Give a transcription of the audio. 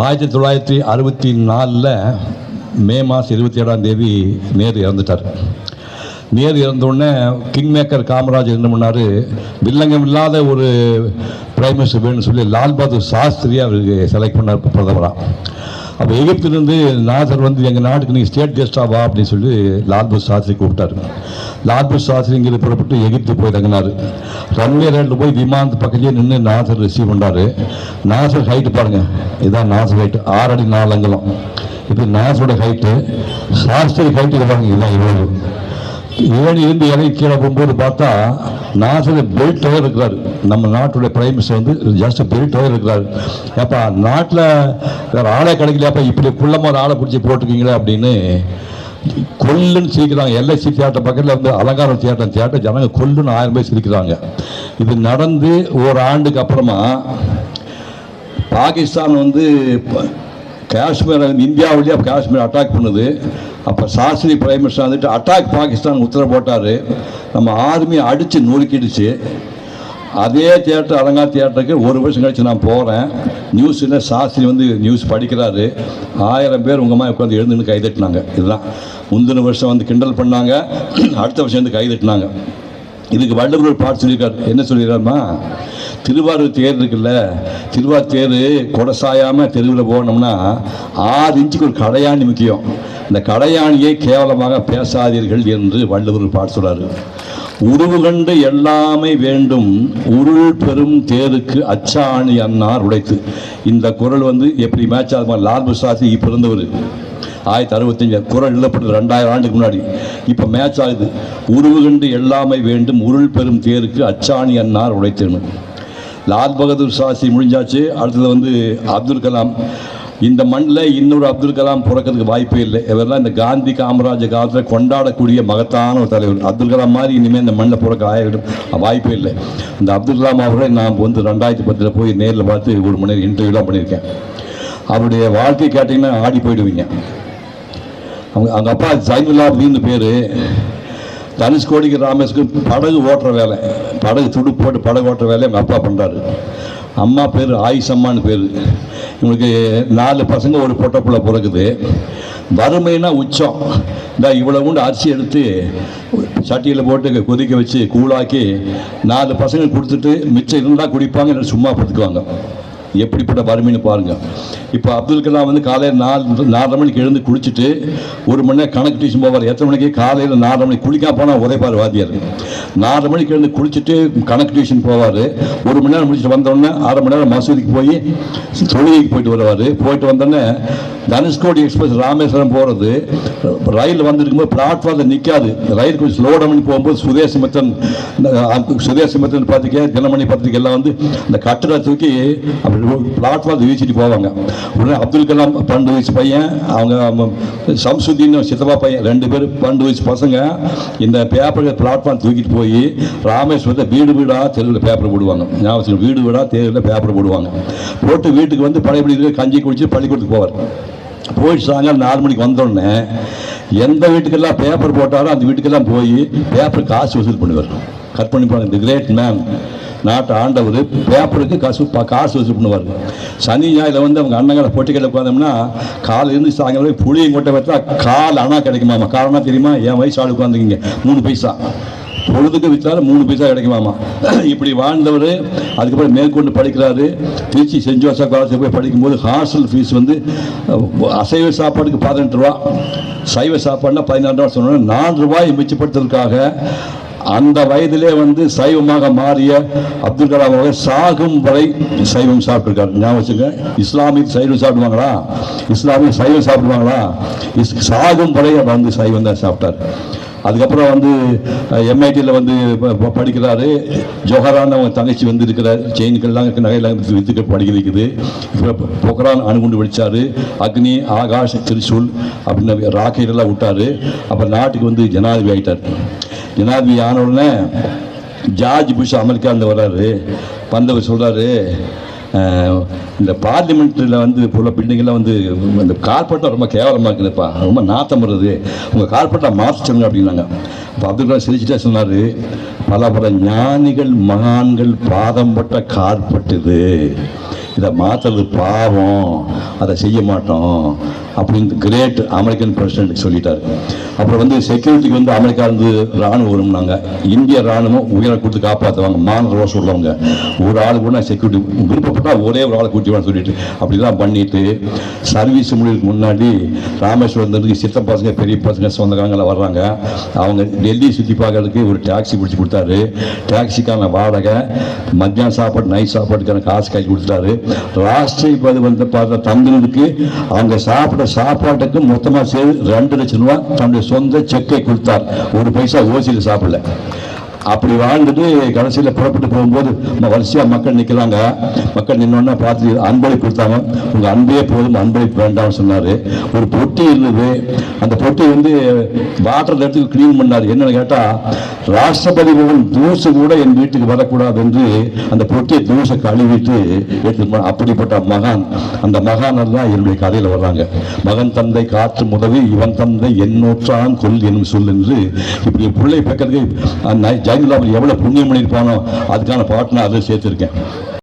ஆயிரத்தி தொள்ளாயிரத்தி அறுபத்தி நாலில் மே மாதம் இருபத்தி ஏழாம் தேதி நேரு இறந்துட்டார். நேரு இறந்தோடனே கிங் மேக்கர் காமராஜ் என்ன பண்ணார்? வில்லங்கம் இல்லாத ஒரு பிரைம் மினிஸ்டர் வேணும்னு சொல்லி லால் பகதூர் சாஸ்திரி அவருக்கு செலக்ட் பண்ணார் பிரதமராக அப்போ எகிப்திலிருந்து நாசர் வந்து எங்கள் நாட்டுக்கு நீங்கள் ஸ்டேட் கெஸ்டாக வா அப்படின்னு சொல்லி லால்பூர் சாஸ்திரி கூப்பிட்டாரு. லால்பூர் சாஸ்திரிங்கிற புறப்பட்டு எகிப்து போய் தங்கினார். ரன்வே ரேட்டில் போய் விமானத்து பக்கத்துலேயே நின்று நாசர் ரிசீவ் பண்ணார் நாசர் ஹைட்டு பாருங்கள் இதுதான் நாசர் ஹைட்டு ஆறடி நாலு அங்கலம். இது நாசரோட ஹைட்டு சாஸ்திரி ஹைட்டு இது பாருங்க. இதுதான் இவ்வளவு. ஏழு இருந்து இறங்கி கீழே போகும்போது பார்த்தா நாசில் பெல்ட் டயர் இருக்கிறார். நம்ம நாட்டுடைய பிரைம் மினிஸ்டர் வந்து ஜஸ்ட் பெல்ட் டயர் இருக்கிறார். ஏப்பா நாட்டில் வேறு ஆளே கிடைக்கலையாப்பா இப்படி குள்ளமாக ஒரு ஆளை பிடிச்சி போட்டிருக்கீங்களே அப்படின்னு கொல்லுன்னு சிரிக்கிறாங்க. எல்ஐசி தியேட்டர் பக்கத்தில் வந்து அலங்காரம் தியேட்டர் தியேட்டர் ஜனங்க கொல்லுன்னு ஆயிரம் பேர் சிரிக்கிறாங்க. இது நடந்து ஒரு ஆண்டுக்கு அப்புறமா பாகிஸ்தான் வந்து காஷ்மீர் இந்தியாவிலேயே காஷ்மீர் அட்டாக் பண்ணுது. அப்போ சாஸ்திரி பிரைம் மினிஸ்டர் வந்துட்டு அட்டாக் பாகிஸ்தான் உத்தரவு போட்டார். நம்ம ஆர்மியை அடித்து நொறுக்கிடுச்சு. அதே தியேட்டர் அலங்கா தியேட்டருக்கு ஒரு வருஷம் கழிச்சு நான் போகிறேன் நியூஸில் சாஸ்திரி வந்து நியூஸ் படிக்கிறாரு. ஆயிரம் பேர் உங்கள் மாதிரி உட்காந்து எழுந்துன்னு கைதட்டினாங்க. இதுதான். முந்தின வருஷம் வந்து கிண்டல் பண்ணாங்க. அடுத்த வருஷம் வந்து கைதட்டினாங்க. இதுக்கு வள்ளுவர் பாட்டு சொல்லியிருக்காரு. என்ன சொல்லியிருக்காருமா? திருவாரூர் தேர் இருக்குல்ல திருவாரூர் தேர் கொடை தெருவில் போனோம்னா ஆறு இன்ச்சுக்கு ஒரு கடையாணி முக்கியம். இந்த கடையாணியை கேவலமாக பேசாதீர்கள் என்று வள்ளுவர் ஒரு பாட்டு உருவு கண்டு எல்லாமே வேண்டும் உருள் பெரும் தேருக்கு அச்சாணி அன்னார் உடைத்து. இந்த குரல் வந்து எப்படி மேட்ச் ஆகுமா? லால் பிரசாத் பிறந்தவர் ஆயிரத்தி அறுபத்தஞ்சு குரல் எழுதப்பட்டது ரெண்டாயிரம் ஆண்டுக்கு முன்னாடி. இப்போ மேட்ச் ஆகுது. உருவு கண்டு எல்லாமே வேண்டும் உருள் பெரும் தேருக்கு அச்சாணி அன்னார் உழைத்தேன்னு லால் பகதூர் சாஸ்திரி முடிஞ்சாச்சு. அடுத்தது வந்து அப்துல் கலாம். இந்த மண்ணில் இன்னொரு அப்துல் கலாம் பிறக்கிறதுக்கு வாய்ப்பே இல்லை. இவரெல்லாம் இந்த காந்தி காமராஜர் காலத்தில் கொண்டாடக்கூடிய மகத்தான ஒரு தலைவர். அப்துல் கலாம் மாதிரி இனிமேல் இந்த மண்ணில் பிறக்க ஆயிடும் வாய்ப்பே இல்லை. இந்த அப்துல் கலாம் அவரை நான் வந்து ரெண்டாயிரத்தி பத்தில் போய் நேரில் பார்த்து ஒரு மணி நேரம் இன்டர்வியூலாம் பண்ணியிருக்கேன். அவருடைய வாழ்க்கை கேட்டிங்கன்னா ஆடி போயிடுவீங்க. அவங்க அவங்க அப்பா ஜைனுல்லாபதினு பேர். தனுஷ்கோடிக்கு ராமேஸ்வருக்கு படகு ஓட்டுற வேலை. படகு துடுப்பு போட்டு படகு ஓட்டுற வேலையை எங்கள் அப்பா பண்ணுறாரு அம்மா பேர் ஆயிஷம்மான்னு பேர். இவங்களுக்கு நாலு பசங்க ஒரு பொட்டப்புள்ள பிறகுது வறுமைனா உச்சம். இந்த இவ்வளோ உண்டு அரிசி எடுத்து சட்டியில் போட்டு கொதிக்க வச்சு கூழாக்கி நாலு பசங்க கொடுத்துட்டு மிச்சம் இருந்தால் குடிப்பாங்க இல்லை சும்மா படுத்துக்குவாங்க. எப்படிப்பட்ட வறுமைன்னு பாருங்கள் இப்போ அப்துல் கலாம் வந்து காலையில் நாலு நாலரை மணிக்கு எழுந்து குளிச்சுட்டு ஒரு மணி நேரம் கணக்கு டியூஷன் போவார். எத்தனை மணிக்கு? காலையில் நாலரை மணிக்கு. குளிக்காம போனால் உதைப்பார் வாத்தியார். நாலரை மணிக்கு எழுந்து குளிச்சுட்டு கணக்கு டியூஷன் போவார். ஒரு மணி நேரம் முடிச்சுட்டு வந்தோடனே அரை மணி நேரம் மசூதிக்கு போய் தொழுகைக்கு போயிட்டு வருவார். போயிட்டு வந்தோடனே தனுஷ்கோடி எக்ஸ்பிரஸ் ராமேஸ்வரம் போகிறது ரயில் வந்துருக்கும்போது பிளாட்ஃபார்மில் நிற்காது ரயில் கொஞ்சம் ஸ்லோ டவுன் போகும்போது சுதேசிமித்தன் சுதேசிமித்தன் பத்திரிக்கை தினமணி பத்திரிக்கை எல்லாம் வந்து இந்த கட்டிட தூக்கி அப்படி பிளாட்ஃபார்ம் வீசிட்டு போவாங்க. உடனே அப்துல் கலாம் பன்னெண்டு வயசு பையன் அவங்க சம்சுதீன் சித்தப்பா பையன் ரெண்டு பேரும் பன்னெண்டு வயசு பசங்க இந்த பேப்பர் பிளாட்ஃபார்ம் தூக்கிட்டு போய் ராமேஸ்வரத்தை வீடு வீடாக தெருவில் பேப்பர் போடுவாங்க. ஞாபகம் வீடு வீடாக தெருவில் பேப்பர் போடுவாங்க. போட்டு வீட்டுக்கு வந்து பழையபடி கஞ்சி குடிச்சு பள்ளிக்கூடத்துக்கு போவார். போயிட்டு சாயங்காலம் நாலு மணிக்கு வந்தோடனே எந்த வீட்டுக்கெல்லாம் பேப்பர் போட்டாலும் அந்த வீட்டுக்கெல்லாம் போய் பேப்பர் காசு வசூல் பண்ணுவார். கட் பண்ணி போனாங்க தி கிரேட் மேன் நாட்டை ஆண்டவர் பேப்பருக்கு காசு பா- காசு வசூல் பண்ணுவார். சனி ஞாயிறு வந்து அவங்க அண்ணங்களை பொட்டிக்கடை உட்காந்தோம்னா கால் இருந்து சாயங்காலம் புளியும் கொட்டை வைத்தா கால் அணா கிடைக்குமாமா காரணம் தெரியுமா? என் வயசு ஆள் உட்காந்துக்கிங்க மூணு பைசா. பொழுதுக்கு விற்றாலும் மூணு பைசா கிடைக்குமாமா இப்படி வாழ்ந்தவர் அதுக்கப்புறம் மேற்கொண்டு படிக்கிறாரு. திருச்சி சென்ட் ஜோசப் காலேஜில் போய் படிக்கும்போது ஹாஸ்டல் ஃபீஸ் வந்து அசைவ சாப்பாடுக்கு பதினெட்டு ரூபா. சைவ சாப்பாடுனா பதினாறு ரூபா சொன்னோன்னா நாலு ரூபாய் மிச்சப்படுத்துறதுக்காக அந்த வயதிலே வந்து சைவமாக மாறிய அப்துல் கலாம் அவர்கள் சாகும் வரை சைவம் சாப்பிட்டுருக்காரு. ஞாபகம் வச்சுங்க. இஸ்லாமிக் சைவம் சாப்பிடுவாங்களா? இஸ்லாமிக் சைவம் சாப்பிடுவாங்களா? இஸ் சாகும் வரை வந்து சைவம் தான் சாப்பிட்டார். அதுக்கப்புறம் வந்து எம்ஐடியில் வந்து படிக்கிறாரு. ஜோஹரான் அவங்க தங்கச்சி வந்து இருக்கிறார். செயின்கள்லாம் நகையெல்லாம் வித்துக்க படிக்க வைக்குது. இப்போ பொக்ரான் அணுகுண்டு வெடித்தார் அக்னி ஆகாஷ் திரிசூல் அப்படின்னு ராக்கெட் எல்லாம் விட்டாரு. அப்போ நாட்டுக்கு வந்து ஜனாதிபதி ஆகிட்டார் ஜனாதிபதி ஆன உடனே ஜார்ஜ் புஷ் அமெரிக்காந்து வர்றாரு. வந்தவர் சொல்கிறாரு இந்த பார்லிமெண்ட்டில் வந்து உள்ள பில்டிங்கெல்லாம் வந்து இந்த கார்பெட்டாக ரொம்ப கேவலமாக இருக்குதுப்பா. ரொம்ப நாத்தம் வருது உங்கள் கார்பெட்டாக மாற்ற சொல்லுங்க அப்படின்னாங்க. அப்போ அப்துல் கலாம் சிரிச்சுட்டா சொன்னார் பல பல ஞானிகள் மகான்கள் பாதம் பட்ட கார்பட்டுது இதை. மாற்றுறது பாவம். அதை செய்ய மாட்டோம். அப்படின்னு கிரேட் அமெரிக்கன் பிரசிடென்ட் சொல்லிட்டாரு. அப்புறம் வந்து செக்யூரிட்டிக்கு வந்து அமெரிக்கா இருந்து ராணுவம் வரும்னாங்க இந்திய ராணுவம் உயிரை கொடுத்து காப்பாற்றுவாங்க மான ரோஸ் உள்ளவங்க ஒரு ஆள் கூட செக்யூரிட்டி விருப்பப்பட்டால் ஒரே ஒரு ஆளை கூட்டிவான்னு சொல்லிட்டு அப்படிலாம் பண்ணிட்டு சர்வீஸ் முடிவுக்கு முன்னாடி ராமேஸ்வரத்துக்கு சித்த பசங்க பெரிய பசங்க சொந்தக்காரங்களாம் வர்றாங்க. அவங்க டெல்லி சுற்றி பார்க்கறதுக்கு ஒரு டாக்ஸி பிடிச்சி கொடுத்தாரு. டாக்ஸிக்கான வாடகை மத்தியானம் சாப்பாடு நைட் சாப்பாட்டுக்கான காசு கை கொடுத்தாரு ராஷ்டிரபதி வந்து பார்த்த தமிழனுக்கு அவங்க சாப்பிட்ற சாப்பாட்டுக்கு மொத்தமாக சேர்ந்து ரெண்டு லட்சம் ரூபா தமிழ் சொந்த செக்கை கொடுத்தார். ஒரு பைசா ஓசியில் சாப்பிடல. அப்படி வாழ்ந்துட்டு கடைசியில் புறப்பட்டு போகும்போது வரிசையாக மக்கள் நிற்கிறாங்க மக்கள் நின்னோன்னா பார்த்து அன்பளிப்பு கொடுத்தாங்க. உங்கள் அன்பே போதும் அன்பளிப்பு வேண்டாம்னு சொன்னார். ஒரு பொட்டி இருந்தது. அந்த பொட்டி வந்து வாட்டர் எடுத்து க்ளீன் பண்ணார். என்னன்னு கேட்டால் ராஷ்டிரபதி பவன் தூசு கூட என் வீட்டுக்கு வரக்கூடாது என்று அந்த பொட்டியை தூசை கழுவிட்டு எடுத்து அப்படிப்பட்ட மகான். அந்த மகானர் தான் என்னுடைய கதையில் வர்றாங்க. மகன் தந்தை காற்று முதவி இவன் தந்தை எண்ணூற்றான் கொல் என்னும் சொல் என்று இப்படி பிள்ளை பக்கத்துக்கு ஜெயலலிதா எவ்வளோ புண்ணியம் பண்ணியிருப்பானோ அதுக்கான பாட்டு நான் அதை சேர்த்துருக்கேன்.